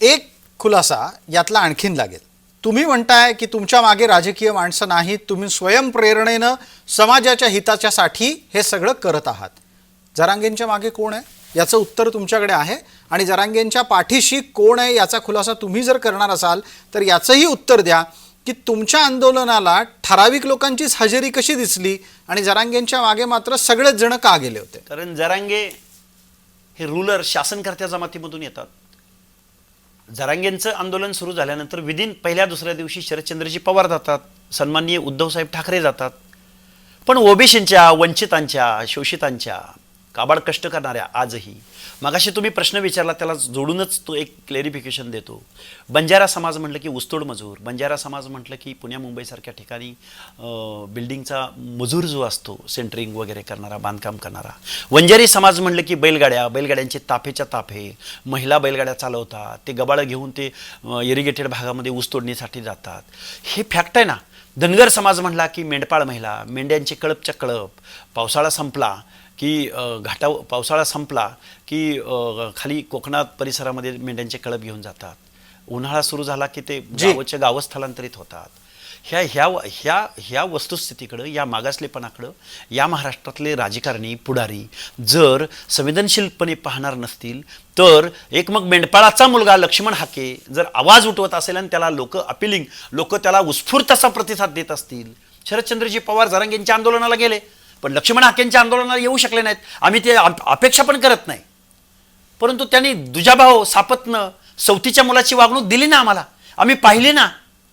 एक खुलासा यातला आणखीन लागेल. तुम्ही म्हणताय की तुमच्या मागे राजकीय माणसं नाहीत तुम्ही स्वयंप्रेरणेनं समाजाच्या हिताच्यासाठी हे सगळं करत आहात. जरांगेंच्या मागे कोण आहे? याचं उत्तर तुमच्याकडे आहे. आणि जरांगेंच्या पाठीशी कोण आहे याचा खुलासा तुम्ही जर करणार असाल तर याचंही उत्तर द्या की तुमच्या आंदोलनाला ठराविक लोकांचीच हजेरी कशी दिसली आणि जरांगेंच्या मागे मात्र सगळेच जण का गेले होते? कारण जरांगे हे रुलर शासनकर्त्या जमातीमधून येतात. जरांगेंचं आंदोलन सुरू झाल्यानंतर विदिन पहिल्या दुसऱ्या दिवशी शरदचंद्रजी पवार जातात सन्माननीय उद्धवसाहेब ठाकरे जातात. पण ओबीसींच्या वंचितांच्या शोषितांच्या काबाड कष्ट करणाऱ्या आजही. मगाशी तुम्ही प्रश्न विचारला त्याला जोडूनच तो एक क्लेरिफिकेशन देतो. बंजारा समाज म्हटलं की ऊसतोड मजूर. बंजारा समाज म्हटलं की पुण्या मुंबईसारख्या ठिकाणी बिल्डिंगचा मजूर जो असतो सेंटरिंग वगैरे करणारा बांधकाम करणारा. वंजारी समाज म्हटलं की बैलगाड्या बैलगाड्यांचे ताफेच्या ताफे. महिला बैलगाड्या चालवतात ते गबाळं घेऊन ते इरिगेटेड भागामध्ये ऊसतोडणीसाठी जातात. हे फॅक्ट आहे ना. धनगर समाज म्हणला की मेंढपाळ महिला मेंढ्यांचे कळपच्या कळप. पावसाळा संपला की घाटा पावसाळा संपला की खाली कोकणात परिसरामध्ये मेंढ्यांचे कळप घेऊन जातात. उन्हाळा सुरू झाला की ते. गावच्या गावं स्थलांतरित होतात. ह्या ह्या ह्या ह्या वस्तुस्थितीकडं या मागासलेपणाकडं या महाराष्ट्रातले राजकारणी पुढारी जर संवेदनशीलपणे पाहणार नसतील तर एक मग मेंढपाळाचा मुलगा लक्ष्मण हाके जर आवाज उठवत असेल आणि त्याला लोक अपिलिंग लोक त्याला उत्स्फूर्त असा प्रतिसाद देत असतील. शरदचंद्रजी पवार जरांगेंच्या आंदोलनाला गेले पण लक्ष्मण हाकेंच्या आंदोलनाला येऊ शकले नाहीत. आम्ही ते अपेक्षा पण करत नाही. परंतु त्यांनी दुजाभाव सापत्न सवतीच्या मुलाची वागणूक दिली ना आम्हाला. आम्ही पाहिली ना.